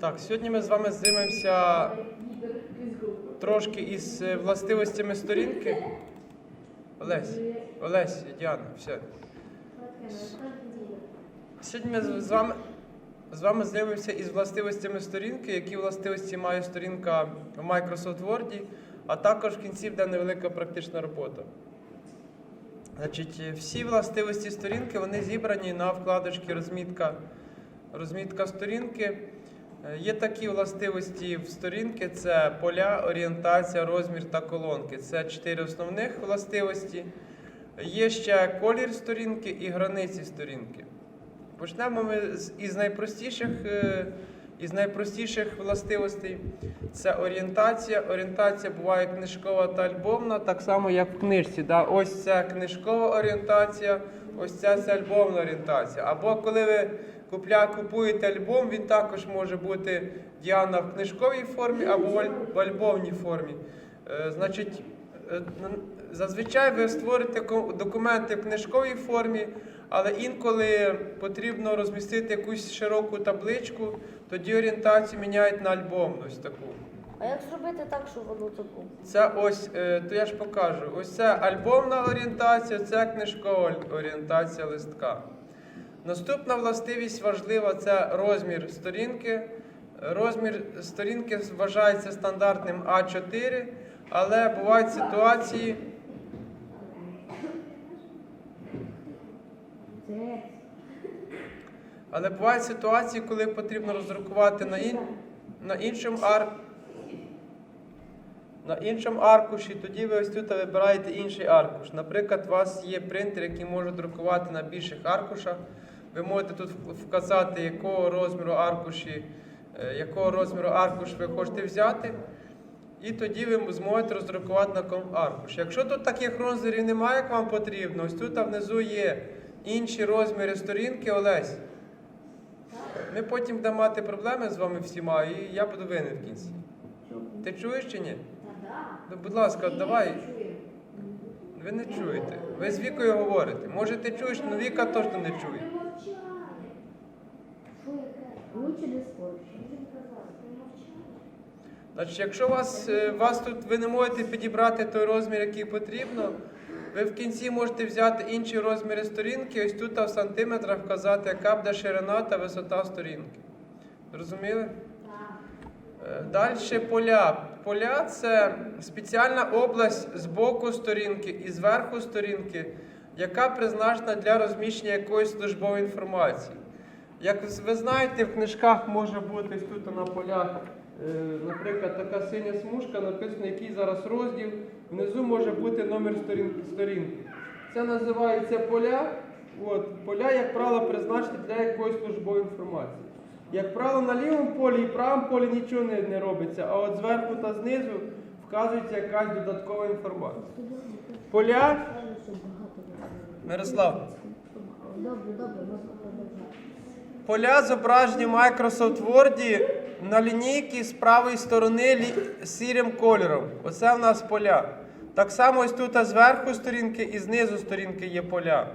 Так, сьогодні ми з вами займемося трошки із е, властивостями сторінки. Олесь, Олесь, Діана, все. Сьогодні ми з вами, з вами знайомимося із властивостями сторінки, які властивості має сторінка в Microsoft Word, а також в кінці буде невелика практична робота. Значить, всі властивості сторінки вони зібрані на вкладочці розмітка, розмітка сторінки. Е, Є такі властивості в сторінки: це поля, орієнтація, розмір та колонки. Це чотири основних властивості. Є ще колір сторінки і границі сторінки. Почнемо ми із найпростіших, е, із найпростіших властивостей. Це орієнтація. Орієнтація буває книжкова та альбомна, так само як в книжці. Да? Ось це книжкова орієнтація, ось ця це альбомна орієнтація. Або коли ви купля, купуєте альбом, він також може бути Діана в книжковій формі або в альбомній формі. Е, Значить, е, зазвичай ви створите документи в книжковій формі, але інколи потрібно розмістити якусь широку табличку, тоді орієнтацію міняють на альбомну ось таку. А як зробити так, щоб воно таку? Це ось, е, то я ж покажу. Ось це альбомна орієнтація, це книжкова орієнтація листка. Наступна властивість важлива це розмір сторінки. Розмір сторінки вважається стандартним А4, але бувають ситуації. Але бувають ситуації, коли потрібно роздрукувати на, ін... на іншому ар... на іншому аркуші, тоді ви ось тут вибираєте інший аркуш. Наприклад, у вас є принтер, який може друкувати на більших аркушах. Ви можете тут вказати, якого розміру аркуші, е, якого розміру аркуш ви хочете взяти. І тоді ви зможете роздрукувати на ком аркуш. Якщо тут таких розмірів немає, як вам потрібно, ось тут внизу є інші розміри сторінки, Олесь. Ми потім будемо мати проблеми з вами всіма, і я буду винен в кінці. Ти чуєш чи ні? Ну, будь ласка, давай. Ви не чуєте. Ви з вікою говорите. Може ти чуєш, але Віка точно не чує. Лучше не. Значить, якщо вас, е, вас тут ви не можете підібрати той розмір, який потрібно, ви в кінці можете взяти інші розміри сторінки, ось тут в сантиметрах вказати, яка буде ширина та висота сторінки. Зрозуміли? Далі поля. Поля це спеціальна область з боку сторінки і зверху сторінки, яка призначена для розміщення якоїсь службової інформації. Як ви знаєте, в книжках може бути ось тут на полях, е, наприклад, така синя смужка, написано, який зараз розділ. Внизу може бути номер сторінки. Це називається поля. От, поля, як правило, призначені для якоїсь службової інформації. Як правило, на лівому полі і правому полі нічого не, не робиться, а от зверху та знизу вказується якась додаткова інформація. Поля. Мирослав. Добре, добре. Поля зображені в Microsoft Word на лінійці з правої сторони лі- сірим кольором. Оце в нас поля. Так само ось тут зверху сторінки і знизу сторінки є поля.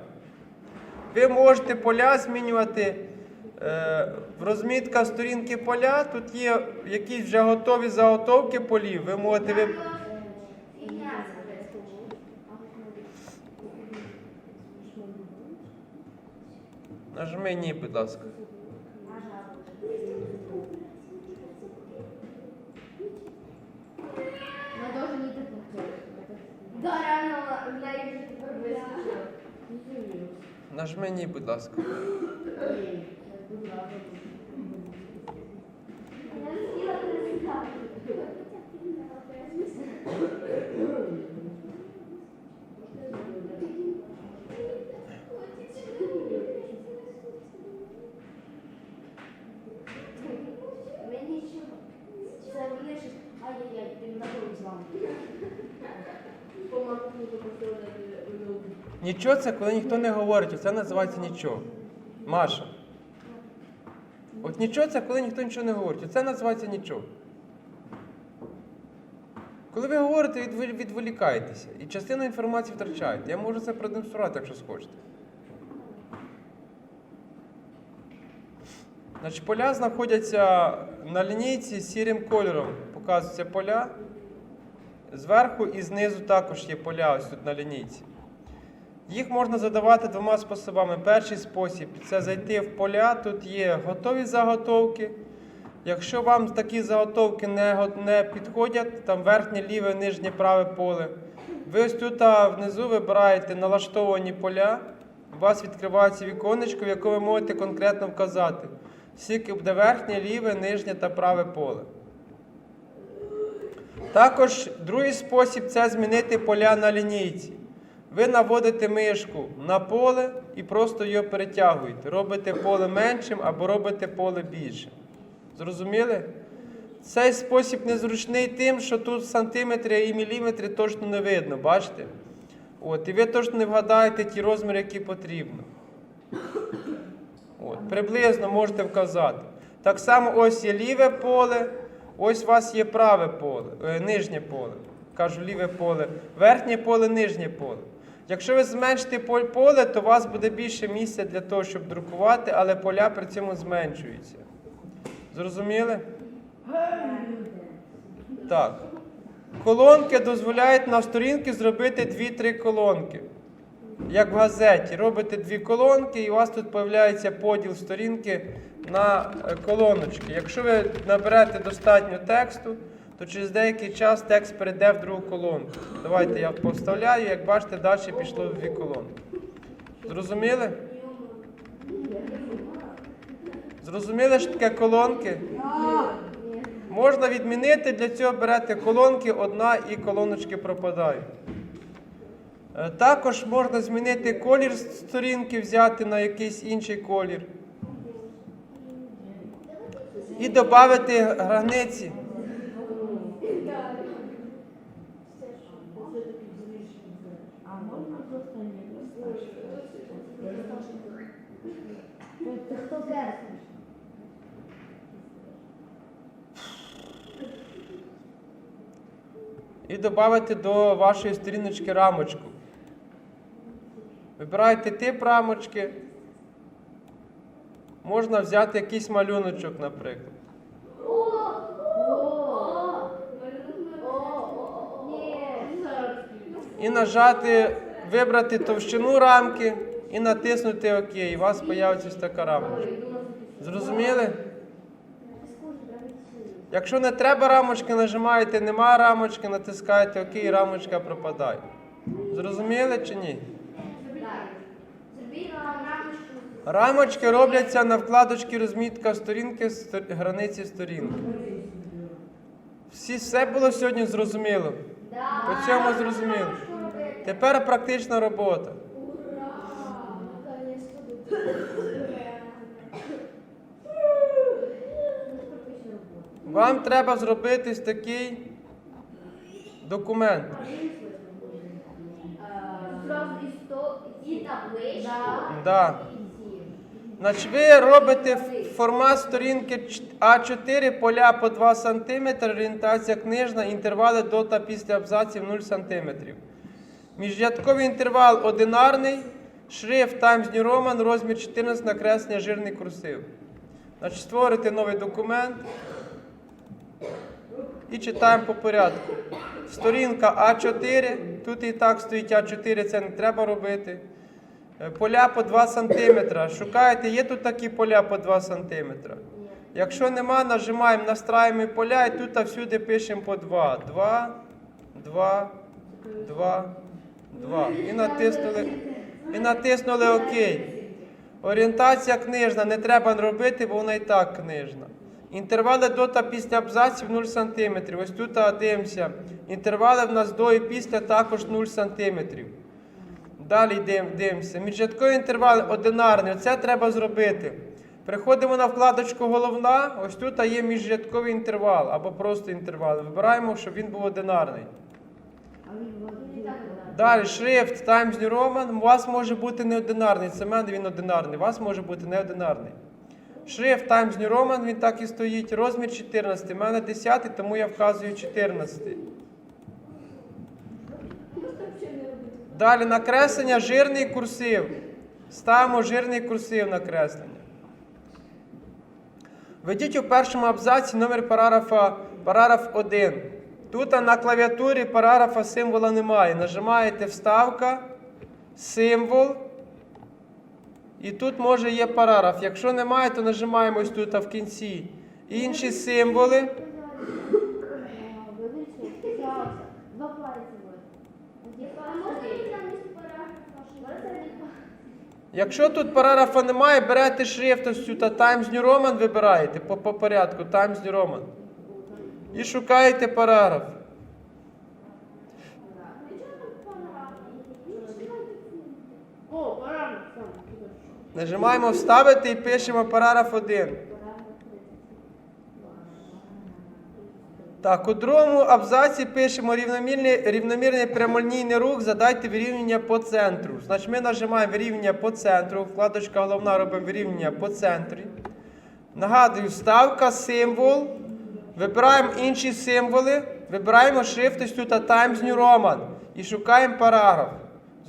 Ви можете поля змінювати е, в розмітка сторінки поля. Тут є якісь вже готові заготовки полів. Ви можете ви... Нажми ні, будь ласка. Вистачило. Нажми ні, будь ласка. Нічого це, коли ніхто не говорить, це називається нічого. Маша. От нічого це, коли ніхто нічого не говорить, це називається нічого. Коли ви говорите, відволікаєтеся і частину інформації втрачаєте. Я можу це продемонструвати, якщо схочете. Значить, Поля знаходяться на лінійці сірим кольором. Показуються поля. Зверху і знизу також є поля ось тут на лінійці. Їх можна задавати двома способами. Перший спосіб це зайти в поля, тут є готові заготовки. Якщо вам такі заготовки не, не підходять, там верхнє, ліве, нижнє, праве поле, ви ось тут внизу вибираєте налаштовані поля, у вас відкривається віконечко, в якому ви можете конкретно вказати, скільки буде верхнє, ліве, нижнє та праве поле. Також другий спосіб це змінити поля на лінійці. Ви наводите мишку на поле і просто його перетягуєте. Робите поле меншим або робите поле більшим. Зрозуміли? Цей спосіб незручний тим, що тут сантиметри і міліметри точно не видно, бачите? От, і ви точно не вгадаєте ті розміри, які потрібно. От, приблизно можете вказати. Так само ось є ліве поле, ось у вас є праве поле, е, нижнє поле. Кажу ліве поле, верхнє поле, нижнє поле. Якщо ви зменшите поле, то у вас буде більше місця для того, щоб друкувати, але поля при цьому зменшуються. Зрозуміли? Так. Колонки дозволяють на сторінки зробити 2-3 колонки. Як в газеті. Робите дві колонки, і у вас тут з'являється поділ сторінки на е, колоночки. Якщо ви наберете достатньо тексту, то через деякий час текст перейде в другу колонку. Давайте я повставляю, як бачите, далі пішло в дві колонки. Зрозуміли? Зрозуміли, що таке колонки? Можна відмінити, для цього берете колонки, одна і колоночки пропадають. Е, Також можна змінити колір сторінки, взяти на якийсь інший колір. І додати границі. А можна просто не Це хто перший? І додати до вашої сторіночки рамочку. Вибирайте тип рамочки. Можна взяти якийсь малюночок, наприклад. І нажати, вибрати товщину рамки і натиснути ОК. І у вас з'явиться така рамочка. Зрозуміли? Якщо не треба рамочки, нажимаєте нема рамочки, натискаєте ОК і рамочка пропадає. Зрозуміли чи ні? Рамочки робляться на вкладочці розмітка сторінки, сто- границі сторінки. Всі, все було сьогодні зрозуміло. По цьому зрозуміло. Тепер практична робота. Вам треба зробити такий документ. Да. Значить, ви робите формат сторінки А4, поля по 2 см, орієнтація книжна, інтервали до та після абзаців 0 см. Міжрядковий інтервал одинарний, шрифт Times New Roman, розмір 14, накреслення жирний курсив. Значить, створите новий документ і читаємо по порядку. Сторінка А4, тут і так стоїть А4, це не треба робити. Е, Поля по 2 см. Шукаєте, є тут такі поля по 2 см. Якщо нема, нажимаємо, настраюємо поля і тут всюди пишемо по 2. 2, 2, 2, 2. І натиснули, і натиснули ОК. Орієнтація книжна, не треба робити, бо вона і так книжна. Інтервали до та після абзаців 0 см. Ось тут дивимося. Інтервали в нас до і після також 0 см. Далі дивимося. Міжрядковий інтервал одинарний. Оце треба зробити. Приходимо на вкладочку головна. Ось тут є міжрядковий інтервал або просто інтервал. Вибираємо, щоб він був одинарний. Далі шрифт Times New Roman. У вас може бути не одинарний. Це мене він одинарний. У вас може бути не одинарний. Шрифт Times New Roman, він так і стоїть. Розмір 14. У мене 10, тому я вказую 14. Далі накреслення жирний курсив. Ставимо жирний курсив накреслення. Введіть у першому абзаці номер параграфа, параграф 1. Тут на клавіатурі параграфа символа немає. Нажимаєте вставка, символ. І тут може є параграф. Якщо немає, то нажимаємо ось тут а в кінці. Інші символи. Якщо тут параграфа немає, берете шрифт ось та Times New Roman вибираєте по, по порядку Times New Roman. І шукаєте параграф. О, параграф там. Нажимаємо вставити і пишемо параграф 1. Так, у другому абзаці пишемо рівномірний, рівномірний прямолінійний рух, задайте вирівняння по центру. Значить, ми нажимаємо вирівняння по центру, вкладочка головна робимо вирівняння по центрі. Нагадую, ставка, символ. Вибираємо інші символи, вибираємо ось тут Times New Roman і шукаємо параграф.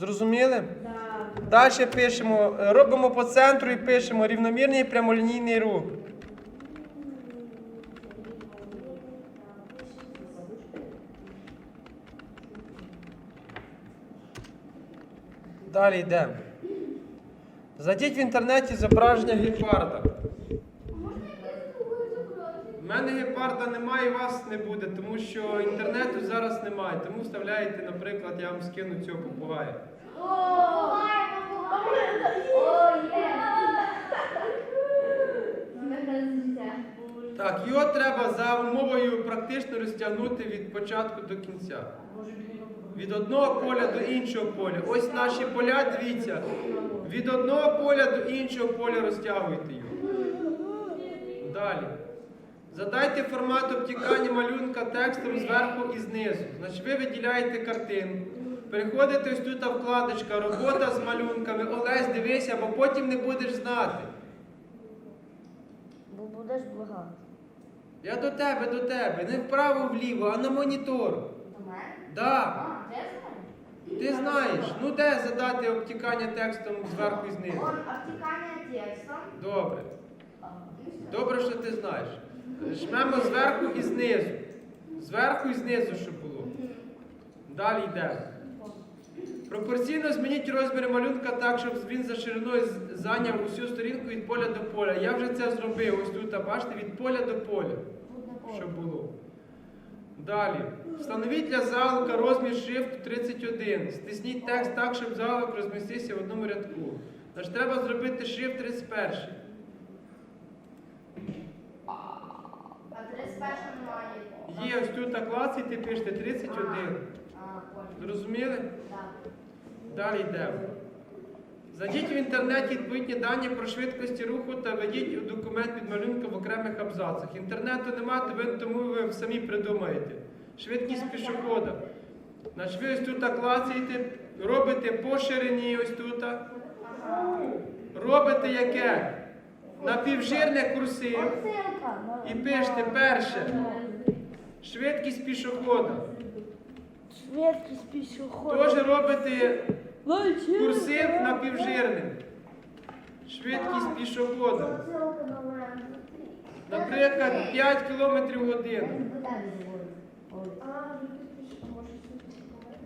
Зрозуміли? Далі пишемо, робимо по центру і пишемо рівномірний прямолінійний рух. Далі йдемо. Зайдіть в інтернеті зображення гепарда. У мене гепарда немає, і вас не буде, тому що інтернету зараз немає. Тому вставляєте, наприклад, я вам скину цього попугая. Так, його треба за умовою практично розтягнути від початку до кінця. Від одного поля до іншого поля. Ось наші поля, дивіться. Від одного поля до іншого поля розтягуйте його. Далі. Задайте формат обтікання малюнка текстом зверху і знизу. Значить, ви виділяєте картину. Переходите ось тут вкладочка, робота з малюнками. Олесь, дивися, бо потім не будеш знати. Бо будеш благати. Я до тебе, до тебе. Не вправо вліво, а на монітор. До мене? Да. А, де знаю? Ти знаєш. Ну де задати обтікання текстом зверху і знизу? Он обтікання текстом. Добре. А, і все. Добре, що ти знаєш. Жмемо зверху і знизу. Зверху і знизу, щоб було. Далі йдемо. Пропорційно змініть розміри малюнка так, щоб він за шириною зайняв усю сторінку від поля до поля. Я вже це зробив. Ось тут, бачите, від поля до поля. Щоб було. Далі. Встановіть для залика розмір шрифту 31. Стисніть текст так, щоб залик розмістився в одному рядку. Значить, треба зробити шрифт 31. А 31 немає. Є ось тут клас, і ти пишете 31. А. Зрозуміли? Так. Далі йдемо. Зайдіть в інтернеті відповідні дані про швидкості руху та введіть у документ під малюнка в окремих абзацах. Інтернету немає, то ви тому ви самі придумаєте. Швидкість пішохода. Значить, ви ось тут клацаєте, робите по ширині ось тут. Робите яке? Напівжирне курсив і пишете перше. Швидкість пішохода. Швидкість пішохода. Теж робите курсив напівжирним. Швидкість пішохода. Наприклад, 5 км в годину.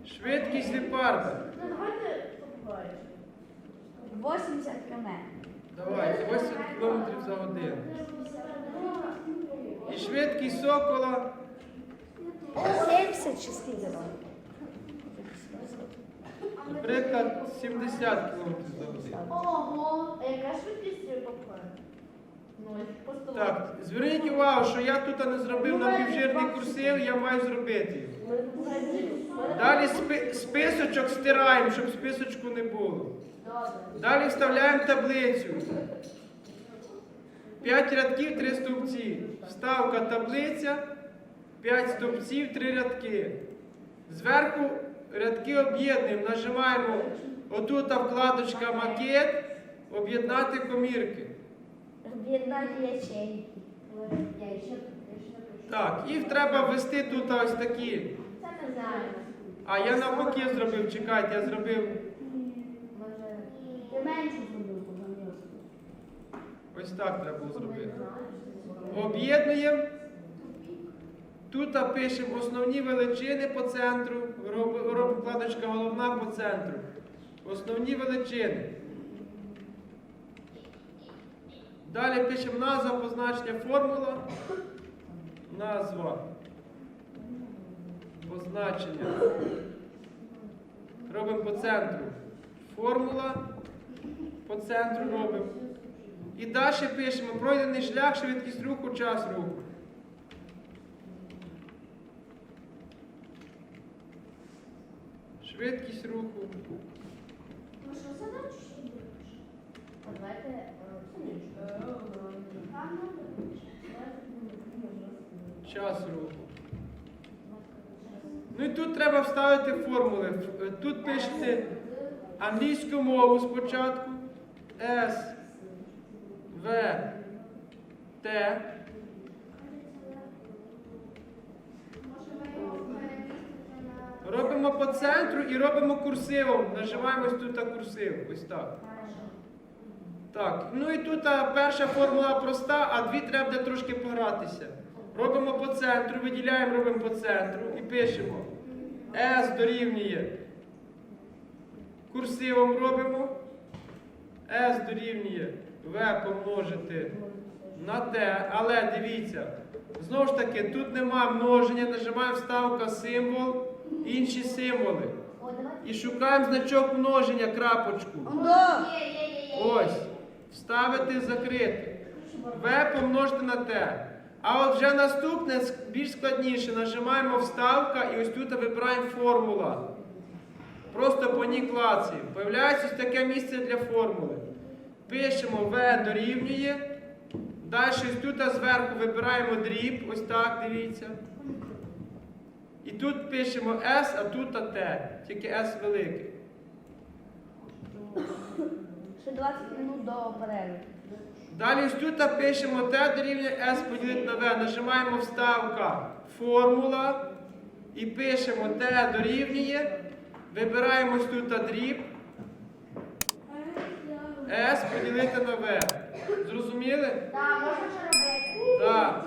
Швидкість гепарда. 80 км. Давайте, 80 км за годину. І швидкість сокола 70 чи скільки там? Наприклад, 70 км за годину. Ого, а яка швидкість попcorn? Ноль. Просто Так, зверніть увагу, що я тут не зробив напівжирний курсив, я маю зробити його. Далі спи- списочок стираємо, щоб списочку не було. Далі вставляємо таблицю. 5 рядків, 3 стовпці. Вставка таблиця, 5 стовпців, 3 рядки. Зверху рядки об'єднуємо, нажимаємо отут вкладочка макет, об'єднати комірки. Об'єднати ячейки. Так, і треба ввести тут ось такі. Це ми знаємо. А я навпаки зробив, чекайте, я зробив Може, менше зробив, ось так треба було зробити. Об'єднуємо. Тут пишемо основні величини по центру. Робимо вкладочка головна по центру. Основні величини. Далі пишемо назва, позначення формула. Назва. Позначення. Робимо по центру. Формула. По центру робимо. І далі пишемо пройдений шлях, швидкість руху, час руху. Швидкість руху. Ну що, задачу ще? А давайте е, ну, добре. Час руху. Ну і тут треба вставити формули. Тут пишете англійську мову спочатку. С, В, Т. Може, ми його перемістити на... Робимо по центру і робимо курсивом. Нажимаємо тут курсив. Ось так. Так, ну і тут перша формула проста, а дві треба трошки погратися. Робимо по центру, виділяємо, робимо по центру і пишемо. S дорівнює. Курсивом робимо. S дорівнює V помножити на T. Але дивіться, знову ж таки, тут нема множення, нажимаємо вставка символ, інші символи. І шукаємо значок множення, крапочку. Ось. Вставити, закрити. В помножити на Т. А от вже наступне більш складніше. Нажимаємо вставка і ось тут вибираємо формула. Просто по ній клацаємо. Появляється ось таке місце для формули. Пишемо В дорівнює. Далі ось тут зверху вибираємо дріб. Ось так, дивіться. І тут пишемо S, а тут Т. Тільки S великий. Ще 20 минут до перерви. Далі ось тут пишемо Т дорівнює S поділити на В. Нажимаємо вставка формула і пишемо Т дорівнює. Вибираємо ось тут дріб. S поділити на В. Зрозуміли? Так, можна ще робити. Так.